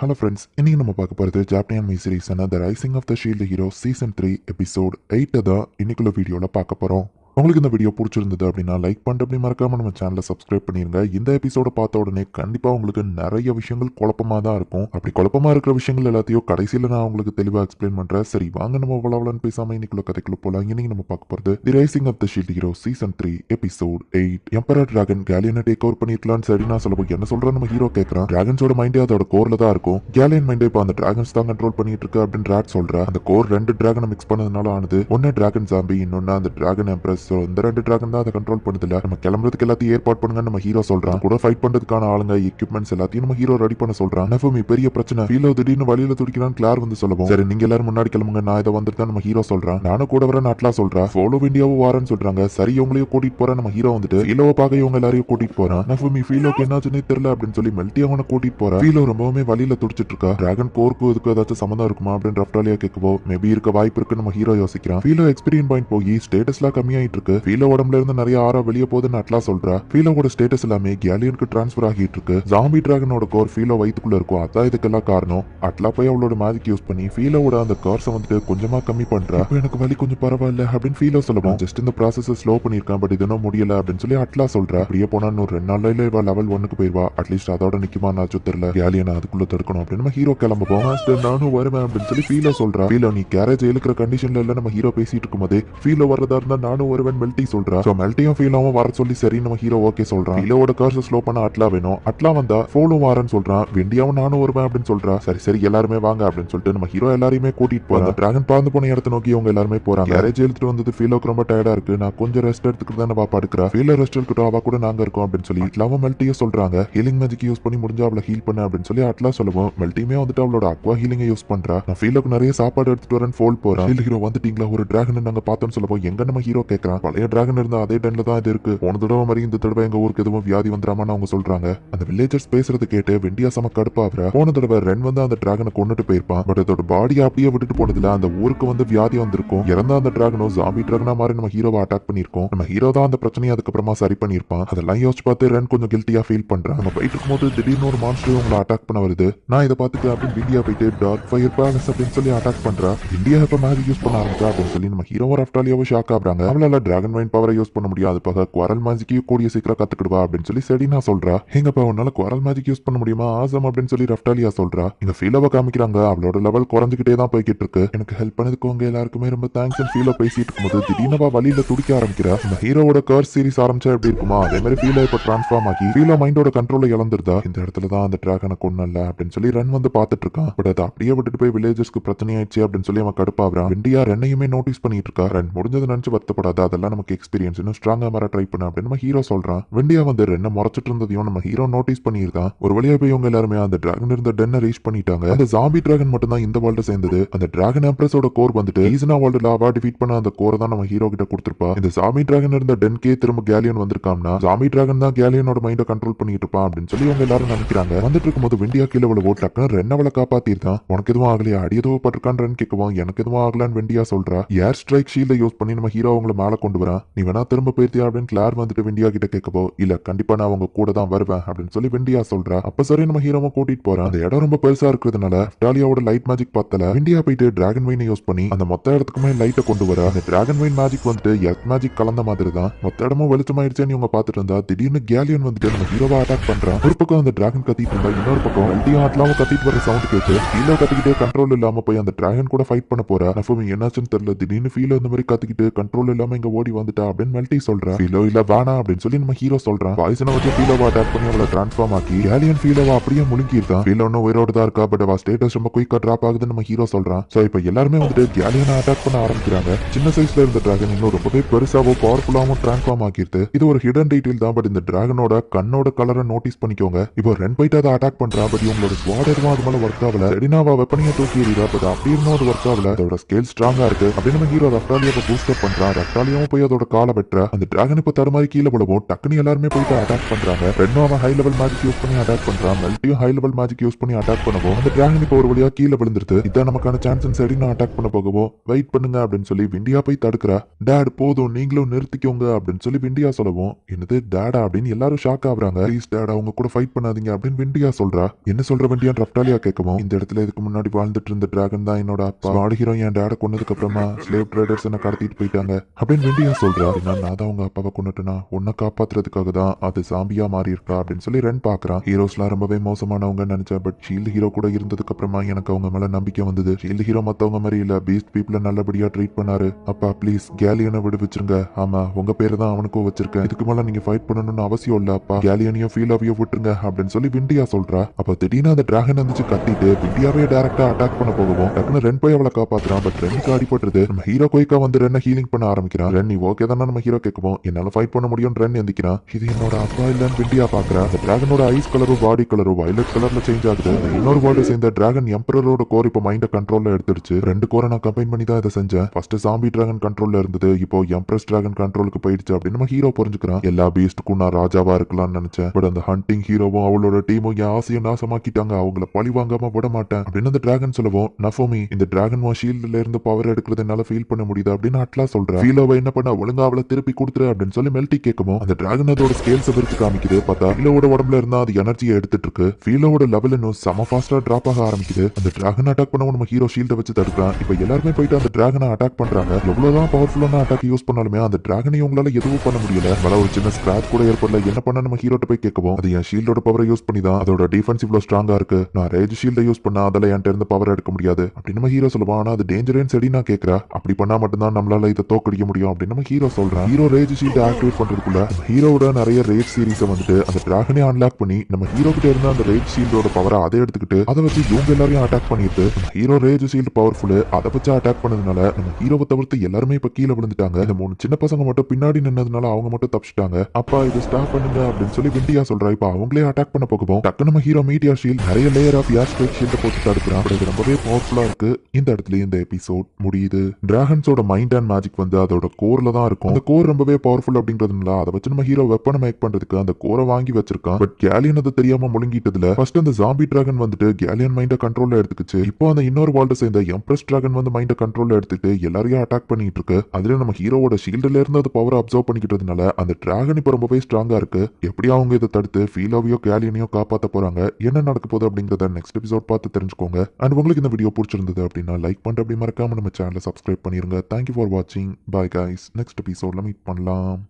Hello friends இன்னைக்கு நம்ம பார்க்க போகிறது ஜாப்பனியன் மீ சீரீஸான the rising of the shield hero season three episode எயிட்டை தான் இன்னைக்குள்ள வீடியோவில் பார்க்க போகிறோம் உங்களுக்கு இந்த வீடியோ பிடிச்சிருந்தது அப்படின்னா லைக் பண்ணிட்டு அப்படி மறக்காம நம்ம சேனலை சப்ஸ்கிரைப் பண்ணிருங்க. இந்த எபிசோட பார்த்த உடனே கண்டிப்பாக உங்களுக்கு நிறைய விஷயங்கள் குழப்பமாக தான் இருக்கும். அப்படி குழப்பமாக இருக்கிற விஷயங்கள் எல்லாத்தையும் கடைசியில் நான் உங்களுக்கு தெளிவாக எக்ஸ்பிளைன் பண்ணுறேன் சரி வாங்க நம்ம வளவலன்னு பேசாமல் இன்னைக்குள்ள கதைக்குள்ள போகலாம் இன்னைக்கு நம்ம பார்க்க போகிறது the rising of the shield hero season three episode eight emperor dragon கேலியனை take over பண்ணிருக்கலாம்னு சரி நான் சொல்லுவோம் என்ன சொல்கிறேன் நம்ம ஹீரோ கேட்குறான் டிராகன்ஸோட மைண்டே அதோட கோரில் தான் இருக்கும். கேலியன் மைண்டே இப்போ அந்த டிராகன்ஸ் தான் கண்ட்ரோல் பண்ணிட்டு இருக்கு அப்படின்னு ராட் சொல்ற. அந்த கோர் ரெண்டு டிராகனை மிக்ஸ் பண்ணதுனால ஆனது. ஒன்னு டிராகன் ஜாம்பி இன்னொன்னு அந்த டிராகன் எம்ப்ரஸ் ஸோ இந்த ரெண்டு டிராகன் தான் அதை கண்ட்ரோல் பண்ணதில்ல. நம்ம கிளம்புறதுக்கு எல்லாத்தையும் ஏற்பாடு பண்ணுங்க நம்ம ஹீரோ சொல்றான். கூட ஃபைட் பண்றதுக்கான ஆளுங்க எக்யூப்மெண்ட்ஸ் எல்லாத்தையும் நம்ம ஹீரோ ரெடி பண்ண சொல்றான். நஃபமி பெரிய பிரச்சனை. ஃபீலோ திடீர்னு வழியில துடிக்கிறான் கிளார் வந்து சொல்லுவோம். சரி நீங்க எல்லாரும் முன்னாடி கிளம்புங்க. நான் இதை வந்துட்டு நம்ம ஹீரோ சொல்றான். நானும் கூட வரேன் அட்லா சொல்றேன் ஃபாலோ இந்தியாவும் வாரேன்னு சொல்றாங்க. சரி இவங்களையும் கூட்டிட்டு போறேன். நம்ம ஹீரோ வந்துட்டு ஃபீலோவை பார்க்க இவங்க எல்லாரையும் கூட்டிட்டு போறான். நஃபமி ஃபீலோக்கு என்னாச்சுன்னே தெரியல அப்படின்னு சொல்லி மெல்ட்டி அவனை கூட்டிட்டு போறான் ஃபீலோ ரொம்பவுமே வழியில துடிச்சிட்டு இருக்கா. டிராகன் கோர்க்கு இதுக்கு ஏதாச்சும் சம்மந்தம் இருக்குமா அப்படின்னு ரஃப்டாலியா கேட்கவோ மேபி இருக்க வாய்ப்பு இருக்கு நம்ம ஹீரோ யோசிக்கிறான். ஃபீலோ எக்ஸ்பீரியன் பாயிண்ட் போய் ஸ்டேட்டஸ்லாம் கம்மியாயிட்டு இருக்கு ஃபீலோ உடம்புல இருந்து நிறைய ஆறா வெளியே போகுதுன்னு அட்லா சொல்றா. ஃபீலோவோட ஸ்டேட்டஸ் எல்லாமே கேலியனுக்கு டிரான்ஸ்ஃபர் ஆகிட்டு இருக்கு ஜாம்பி டிராகனோட கோர் ஃபீலோ வயிற்றுக்குள்ள இருக்கும். அதான் இதுக்கெல்லாம் காரணம். அட்லா போய் அவளோட மேஜிக் யூஸ் பண்ணி ஃபீலோட அந்த கார்ஸை வந்துட்டு கொஞ்சமா கம்மி பண்றா. எனக்கு வலி கொஞ்சம் பரவாயில்ல அப்படின்னு ஃபீலோ சொல்லுவோம் ஜஸ்ட் இந்த ப்ராசஸ் ஸ்லோ பண்ணிருக்கேன் பட் இது இன்னும் முடியல அப்படின்னு சொல்லி அட்லா சொல்றா. அப்படியே போனா இன்னும் ரெண்டு நாள்ல இல்ல இவ லெவல் ஒன்னுக்கு போயிருவா. அட்லீஸ்ட் அதோட நிக்குமா நான் தெரியல. கேலியனை அதுக்குள்ள தடுக்கணும் அப்படின்னு நம்ம ஹீரோ கிளம்ப போவோம் நானும் வருவேன் அப்படின்னு சொல்லி ஃபீலோ சொல்றா. ஃபீலோ நீ கேரேஜ் இழுக்கிற கண்டிஷன்ல இல்ல நம்ம ஹீரோ பேசிட்டு இருக்கும்போது ஃபீலோ வரதா இருந்தா நானும் வருவேன் மெல்ட்டி சொல்றா. ஸோ மெல்ட்டியும் ஃபீலாவும் வர சொல்லி சரி நம்ம ஹீரோ ஓகே சொல்றான் ஃபீலோவோட கார்ஸ் ஸ்லோ பண்ண அட்லா வேணும். அட்லா வந்தா ஃபோலும் வரேன்னு சொல்றான் வெண்டியாவும் நானும் வருவேன் அப்படின்னு சொல்றா. சரி சரி எல்லாருமே வாங்க அப்படின்னு சொல்லிட்டு நம்ம ஹீரோ எல்லாரையுமே கூட்டிட்டு போறோம் டிராகன் பறந்து போன இடத்த நோக்கி அவங்க எல்லாருமே போறாங்க. கேரேஜ் எடுத்துட்டு வந்தது ஃபீலோக்கு ரொம்ப டயர்டா இருக்கு. நான் கொஞ்சம் ரெஸ்ட் எடுத்துக்கிட்டு தான் பாப்பா எடுக்கிறா ஃபீலோ ரெஸ்ட் எடுக்கட்டும் அவ கூட நாங்க இருக்கோம் அப்படின்னு சொல்லி அட்லாவும் மெல்ட்டியும் சொல்றாங்க. ஹீலிங் மேஜிக் யூஸ் பண்ணி முடிஞ்சா அவளை ஹீல் பண்ண அப்படின்னு சொல்லி அட்லா சொல்லுவோம். மெல்ட்டியுமே வந்துட்டு அவளோட அக்வா ஹீலிங்கை யூஸ் பண்றா. நான் ஃபீலோக்கு நிறைய சாப்பாடு எடுத்துட்டு வரேன் ஃபோல் போறேன் ஃபீல் ஹீரோ வந்துட்டீங்களா? ஒரு டிராகன் நாங்க பார்த்தோம்னு சொல்லுவோம். எங்க நம்ம ஹீரோ கேட்கறான் பழைய டிராகன் இருந்தா அதே டென்ல தான் இது இருக்கு. போன தடவை மாதிரி இந்த தடவை எங்க ஊருக்கு எதுவும் வியாதி வந்துடாமான்னு அவங்க சொல்றாங்க. அந்த வில்லேஜர்ஸ் பேசுறது கேட்டு வெண்டியா சம கடுப்பாவிற. போன தடவை ரென் வந்து அந்த டிராகனை கொண்டுட்டு போயிருப்பான். பட் அதோட பாடியை அப்படியே விட்டுட்டு போனதுல அந்த ஊருக்கு வந்து வியாதி வந்திருக்கும். இறந்த அந்த டிராகனும் ஜாம்பி டிராகனா மாதிரி நம்ம ஹீரோவை அட்டாக் பண்ணிருக்கோம் நம்ம ஹீரோ தான் அந்த பிரச்சனையை அதுக்கப்புறமா சரி பண்ணிருப்பான் அதெல்லாம் யோசிச்சு பார்த்து ரென் கொஞ்சம் கில்ட்டியா ஃபீல் பண்றான் நம்ம போயிட்டு இருக்கும்போது திடீர்னு ஒரு மான்ஸ்டர் உங்களை அட்டாக் பண்ண வருது. நான் இதை பார்த்துட்டு அப்படின்னு இந்தியா போயிட்டு டார்க் ஃபயர் பேலஸ் அப்படின்னு சொல்லி அட்டாக் பண்றா. இந்தியா இப்ப மேஜிக் யூஸ் பண்ண ஆரம்பிச்சா அப்படின்னு சொல்லி நம்ம ஹீரோ ரஃப்டாலியாவும் ஷாக் ஆகுறாங்க. அவளால டிராகன் மைண்ட் பவரை யூஸ் பண்ண முடியாது பக குரல் மேஜிக்கையும் கூடிய சீக்கிரம் கத்துக்கிடுவா அப்படின்னு சொல்லி செடினா சொல்றா. எங்கப்பா உன்னால குரல் மேஜிக் யூஸ் பண்ண முடியுமா? ஆசம் அப்படின்னு சொல்லி ரஃப்டாலியா சொல்றா. இங்க ஃபீலோவை காமிக்கிறாங்க. அவளோட லெவல் குறைஞ்சிக்கிட்டே தான் போய்கிட்டு இருக்கு. எனக்கு ஹெல்ப் பண்ணதுக்கு உங்க எல்லாருக்குமே ரொம்ப தேங்க்ஸ் ஃபீலோ பேசிட்டு இருக்கும்போது திடீர்னவா வழியில துடிக்க ஆரம்பிக்கிறா. இந்த ஹீரோவோட கர் சீரிஸ் ஆரம்பிச்சா எப்படி இருக்குமா? அதே மாதிரி ஃபீலோ இப்ப டிரான்ஸ்ஃபார்ம் ஆகி ஃபீலோ மைண்டோட கண்ட்ரோல இழந்துருதா? இந்த இடத்துல தான் அந்த டிராகனை கொண்டல அப்படின்னு சொல்லி ரன் வந்து பாத்துட்டு இருக்கான் பட் அதை அப்படியே விட்டுட்டு போய் வில்லேஜர்ஸ்க்கு பிரச்சனை ஆயிடுச்சு அப்படின்னு சொல்லி அவன் கடுப்பாகிறான். வெண்டியா ரெண்டையுமே நோட்டீஸ் பண்ணிட்டு இருக்கா. ரன் முடிஞ்சது நினைச்சு வருத்தப்படாத. அதெல்லாம் நமக்கு எக்ஸ்பீரியன்ஸ் இன்னும் ஸ்ட்ராங்கா வர ட்ரை பண்ண அப்படின்னு நம்ம ஹீரோ சொல்றான். வெண்டியா வந்து ரென்ன முறைச்சிட்டு இருந்ததையும் நம்ம ஹீரோ நோட்டீஸ் பண்ணியிருக்கான். ஒரு வழியா போய் இவங்க எல்லாருமே அந்த டிராகன் இருந்த டென்னை ரீச் பண்ணிட்டாங்க. அந்த ஜாம்பி டிராகன் மட்டும் தான் இந்த வேர்ல்டு சேர்ந்தது. அந்த டிராகன் எம்ப்ரஸோட கோர் வந்துட்டு ஈசனா வேர்ல்டு லாவா டிஃபீட் பண்ண அந்த கோரை தான் நம்ம ஹீரோ கிட்ட கொடுத்துருப்பா. இந்த ஜாம்பி டிராகன் இருந்த டென்கே திரும்ப கேலியன் வந்திருக்காம்னா ஜாம்பி டிராகன் தான் கேலியனோட மைண்டை கண்ட்ரோல் பண்ணிட்டு இருப்பான் அப்படின்னு சொல்லி இவங்க எல்லாரும் நினைக்கிறாங்க. வந்துட்டு இருக்கும்போது வெண்டியா கீழே விழ ஓட்டாக்க ரென்னவளை காப்பாத்திருந்தான் உனக்கு எதுவும் ஆகலையா? அடி எதுவும் பட்டிருக்கான்னு ரன் கேட்கவும் எனக்கு எதுவும் ஆகலான்னு வெண்டியா சொல்றா. ஏர் ஸ்ட்ரைக் ஷீல்ட யூஸ் பண்ணி நம்ம ஹீரோ அவங்கள மேல கொண்டு வரேன் நீ வேணா திரும்ப போயிருத்தியா அப்படின்னு கிளார் வந்துட்டு வெண்டியா கிட்ட கேட்கப்போ இல்ல கண்டிப்பா நான் அவங்க கூட தான் வருவேன் அப்படின்னு சொல்லி வெண்டியா சொல்றா. அப்ப சரி நம்ம ஹீரோவை கூட்டிட்டு போறேன் அந்த இடம் ரொம்ப பெருசா இருக்கிறதுனால டாலியாவோட லைட் மேஜிக் பார்த்தல வெண்டியா போயிட்டு டிராகன் வைனை யூஸ் பண்ணி அந்த மொத்த இடத்துக்குமே லைட்டை கொண்டு வர. அந்த டிராகன் வைன் மேஜிக் வந்துட்டு எர்த் மேஜிக் கலந்த மாதிரி தான். மொத்த இடமும் வெளிச்சமாயிடுச்சேன்னு இவங்க பாத்துட்டு இருந்தா திடீர்னு கேலியன் வந்துட்டு நம்ம ஹீரோவை அட்டாக் பண்றான் ஒரு பக்கம் அந்த டிராகன் கத்திட்டு இருந்தா இன்னொரு பக்கம் வெண்டியா ஆட்லாம கத்திட்டு வர சவுண்ட் கேட்டு ஹீரோ கத்திக்கிட்டே கண்ட்ரோல் இல்லாம போய் அந்த டிராகன் கூட ஃபைட் பண்ண போற. நஃபமி என்னாச்சுன்னு தெரியல. திடீர்னு ஃபீல் இந்த மாதிரி கத்திக்கிட்டு கண்ட்ரோல் இல்லாம இங்க ஓடி வந்துட்டா அப்படின்னு மெல்ட்டி சொல்றா. ஃபீலோ இல்ல வேணா அப்படின்னு சொல்லி நம்ம ஹீரோ சொல்றான். பாய்சனை வச்சு ஃபீலோவா அட்டாக் பண்ணி அவளை டிரான்ஸ்ஃபார்ம் ஆக்கி ஏலியன் ஃபீலோவா அப்படியே முழுங்கிருக்கான் ஃபீலோ இன்னும் உயிரோட தான் இருக்கா பட் அவ ஸ்டேட்டஸ் ரொம்ப குயிக்கா டிராப் ஆகுதுன்னு நம்ம ஹீரோ சொல்றான். சோ இப்போ எல்லாருமே வந்துட்டு கேலியனை அட்டாக் பண்ண ஆரம்பிக்கிறாங்க. சின்ன சைஸ்ல இருந்த டிராகன் இன்னும் ரொம்பவே பெருசாவோ பவர்ஃபுல்லாவும் டிரான்ஸ்ஃபார்ம் ஆக்கிருது இது ஒரு ஹிடன் டீட்டெயில் தான் பட் இந்த டிராகனோட கண்ணோட கலரை நோட்டீஸ் பண்ணிக்கோங்க. இப்போ ரென் போயிட்டு அதை அட்டாக் பண்றா பட் இவங்களோட ஸ்வாட் எதுவும் அது மேல ஒர்க் ஆகல. ரெடினாவா வெப்பனையை தூக்கி எறிகிறா பட் அப்படி இருந்தும் அது ஒர்க் ஆகல. அதோட ஸ்கேல் ஸ்ட்ராங்கா இருக்கு. அப்படின்னு நம்ம ஹீரோ ரஃப்டாலியாவை பூஸ்ட் அப் பண்றான் ரக்டாலியா இவன் போய் அதோட காலை வெட்டுற அந்த டிராகன் இப்போ தடுமாறி கீழே விடவும் டக்குனு எல்லாருமே போயிட்டு அட்டாக் பண்றாங்க. ரெண்டும் அவன் ஹை லெவல் மேஜிக் யூஸ் பண்ணி அட்டாக் பண்றான். மெல்ட்டியும் ஹை லெவல் மேஜிக் யூஸ் பண்ணி அட்டாக் பண்ணவும். அந்த டிராகன் இப்போ ஒரு வழியா கீழே விழுந்துருது. இதான் நமக்கான சான்ஸ் சரி நான் அட்டாக் பண்ண போகவும் வெயிட் பண்ணுங்க அப்படின்னு சொல்லி விண்டியா போய் தடுக்கிறா. டேட் போதும். நீங்களும் நிறுத்திக்கோங்க அப்படின்னு சொல்லி விண்டியா சொல்லவும். என்னது டேடா அப்படின்னு எல்லாரும் ஷாக் ஆகுறாங்க. ப்ளீஸ் டேடா அவங்க கூட ஃபைட் பண்ணாதீங்க அப்படின்னு விண்டியா சொல்றா. என்ன சொல்ற விண்டியா? ரப்டாலியா கேட்கவும். இந்த இடத்துல இதுக்கு முன்னாடி வாழ்ந்துட்டு இருந்த டிராகன் தான் என்னோட அப்பா. ஸ்குவாட் ஹீரோ என் டேட கொன்னதுக்கு அப்புறமா ஸ்லேவ் ட்ரேடர்ஸ் என்ன கடத்திட்டு போயிட்டாங்க அப்படின்னு விண்டியா சொல்றா. "அப்படின்னா நான் தான் உங்க அப்பாவை கொண்டுட்டனா உன்னை காப்பாத்துறதுக்காக தான் அது சாம்பியா மாறி இருக்கா அப்படின்னு சொல்லி ரென் பாக்குறான். ஹீரோஸ்லாம் ரொம்பவே மோசமானவங்க நினைச்சேன். பட் ஷீல்டு ஹீரோ கூட இருந்ததுக்கு அப்புறமா எனக்கு அவங்க மேல நம்பிக்கை வந்தது. ஷீல்டு ஹீரோ மத்தவங்க மாதிரி இல்ல. பீஸ்ட் பீப்புள நல்லபடியா ட்ரீட் பண்ணாரு. அப்பா ப்ளீஸ் கேலியனை விடுவிச்சிருங்க ஆமா உங்க பேரு தான் அவனுக்கும் வச்சிருக்கேன். இதுக்கு மேல நீங்க ஃபைட் பண்ணணும்னு அவசியம் இல்ல அப்பா. கேலியனையும் ஃபீல் ஆவியோ விட்டுருங்க அப்படின்னு சொல்லி விண்டியா சொல்றா. அப்ப திடீர்னு அந்த டிராகன் வந்துச்சு கட்டிட்டு விண்டியாவே டேரக்டா அட்டாக் பண்ண போகவும் டக்குனு ரென் போய் அவளை காப்பாத்துறான். பட் ரெண்டுக்கு அடிபட்டுருது. நம்ம ஹீரோ கோய்க்கா வந்து ரென்ன ஹீலிங் பண்ண ஆரம்பிக்கிறான். ரென் நீ ஓகே தானே நம்ம ஹீரோ கேட்குவோம் என்னால ஃபைட் பண்ண முடியும் ரென் எந்திக்கிறான். இது என்னோட அப்பா இல்லன்னு விண்டியா பாக்குறா அந்த டிராகனோட ஐஸ் கலரும் பாடி கலரும் வயலட் கலர்ல சேஞ்ச் ஆகுது. இன்னொரு வேர்ல்டு சேர்ந்த டிராகன் எம்பரரோட கோர் இப்போ மைண்ட கண்ட்ரோல்ல எடுத்துடுச்சு. ரெண்டு கோரை நான் கம்பைன் பண்ணி தான் இதை செஞ்சேன். ஃபர்ஸ்ட் சாம்பி டிராகன் கண்ட்ரோல்ல இருந்தது. இப்போ எம்ப்ரஸ் டிராகன் கண்ட்ரோலுக்கு போயிடுச்சு அப்படின்னு நம்ம ஹீரோ புரிஞ்சுக்கிறான். எல்லா பீஸ்டுக்கும் நான் ராஜாவா இருக்கலாம்னு நினைச்சேன். பட் அந்த ஹண்டிங் ஹீரோவும் அவளோட டீமும் என் ஆசையை நாசமாக்கிட்டாங்க. அவங்கள பழி வாங்காம விட மாட்டேன். அப்படின்னு அந்த டிராகன் சொல்லவும். நஃபோமி இந்த டிராகன் உன் ஷீல்ட்ல இருந்து பவர் எடுக்கிறது என்னால ஃபீல் பண்ண முடியுது? அப்படின்னு அட்லா சொல்றேன் ஃபீலோவை என்ன பண்ண ஒழுங்கா அவளை திருப்பி கொடுத்துரு அப்படின்னு சொல்லி மெல்டி கேட்கவும் அந்த டிராகன் அதோட ஸ்கேல்ஸ் விரித்து காமிக்குது. பார்த்தா ஃபீலோட உடம்புல இருந்தா அது எனர்ஜியை எடுத்துட்டு இருக்கு. ஃபீலோட லெவல் இன்னும் செம ஃபாஸ்டா டிராப் ஆக ஆரம்பிக்குது. அந்த டிராகன் அட்டாக் பண்ண நம்ம ஹீரோ ஷீல்ட வச்சு தடுக்கிறான். இப்போ எல்லாருமே போயிட்டு அந்த டிராகனை அட்டாக் பண்றாங்க. எவ்வளவுதான் பவர்ஃபுல்லான அட்டாக் யூஸ் பண்ணாலுமே அந்த டிராகனை உங்களால எதுவும் பண்ண முடியல. மேல ஒரு சின்ன ஸ்கிராச் கூட ஏற்படல. என்ன பண்ண நம்ம ஹீரோட்ட போய் கேட்கவும் அது என் ஷீல்டோட பவரை யூஸ் பண்ணி தான் அதோட டிஃபென்ஸ் இவ்வளவு ஸ்ட்ராங்கா இருக்கு. நான் ரேஜ் ஷீல்ட யூஸ் பண்ணா அதில் என்கிட்ட இருந்து பவர் எடுக்க முடியாது. அப்படின்னு நம்ம ஹீரோ சொல்லுவான். ஆனா அது டேஞ்சரேன்னு சரி நான் கேட்கறா. அப்படி பண்ணா மட்டும்தான் நம்மளால இதை தோக்கடிக்க முடியும். அப்படின்னு நம்ம ஹீரோ சொல்றான். ஹீரோ ரேஜ் ஷீல்ட் ஆக்டிவேட் பண்றதுக்குள்ள நம்ம ஹீரோட நிறைய ரேஜ் சீரிஸை வந்துட்டு அந்த டிராகனே அன்லாக் பண்ணி நம்ம ஹீரோ கிட்ட இருந்த அந்த ரேஜ் ஷீல்டோட பவரை அதை எடுத்துக்கிட்டு அதை வச்சு இவங்க எல்லாரையும் அட்டாக் பண்ணிட்டு நம்ம ஹீரோ ரேஜ் ஷீல்ட் பவர்ஃபுல் அதை வச்சு அட்டாக் பண்ணதுனால நம்ம ஹீரோவை தவிர்த்து எல்லாருமே இப்ப கீழே விழுந்துட்டாங்க. இந்த மூணு சின்ன பசங்க மட்டும் பின்னாடி நின்னதுனால அவங்க மட்டும் தப்பிச்சிட்டாங்க. அப்பா இது ஸ்டாப் பண்ணுங்க அப்படின்னு சொல்லி விண்டியா சொல்றா. இப்ப அவங்களே அட்டாக் பண்ண போகும் டக்கு நம்ம ஹீரோ மீடியா ஷீல்ட் நிறைய லேயர் ஆஃப் யார் ஸ்ட்ரைக் ஷீல்ட போட்டு தடுக்கிறான் அப்படி ரொம்பவே பவர்ஃபுல்லா இருக்கு. இந்த இடத்துல இந்த எபிசோட் முடியுது. டிராகன்ஸோட மைண்ட் அண்ட் மேஜிக் வந்து அதோட கோர்ல தான் இருக்கும். அந்த கோர் ரொம்பவே பவர்ஃபுல் அப்படின்றதுனால அதை வச்சு நம்ம ஹீரோ வெப்பனை மேக் பண்றதுக்கு அந்த கோரை வாங்கி வச்சிருக்கான். பட் கேலியன் அது தெரியாம முழுங்கிட்டதுல ஃபர்ஸ்ட் அந்த ஜாம்பி டிராகன் வந்துட்டு கேலியன் மைண்ட கண்ட்ரோல்ல எடுத்துக்கிச்சு. இப்போ அந்த இன்னொரு வால்ட சேர்ந்த எம்ப்ரஸ் டிராகன் வந்து மைண்ட கண்ட்ரோல்ல எடுத்துட்டு எல்லாரையும் அட்டாக் பண்ணிட்டு இருக்கு அதுல நம்ம ஹீரோவோட ஷீல்டுல இருந்து அது பவர் அப்சர்வ் பண்ணிக்கிட்டதுனால அந்த டிராகன் இப்போ ரொம்பவே ஸ்ட்ராங்கா இருக்கு. எப்படி அவங்க இதை தடுத்து ஃபீலாவையோ கேலியனையோ காப்பாத்த போறாங்க என்ன நடக்க போகுது அப்படிங்கறத நெக்ஸ்ட் எபிசோட் பார்த்து தெரிஞ்சுக்கோங்க. அண்ட் உங்களுக்கு இந்த வீடியோ பிடிச்சிருந்தது அப்படின்னா லைக் பண்ணிட்டு அப்படி மறக்காம நம்ம சேனலை சப்ஸ்கிரைப் பண்ணிருங்க. தேங்க்யூ ஃபார் வாட்சிங் பாய் guys. நெக்ஸ்ட் எபிசோட்ல மீட் பண்ணலாம்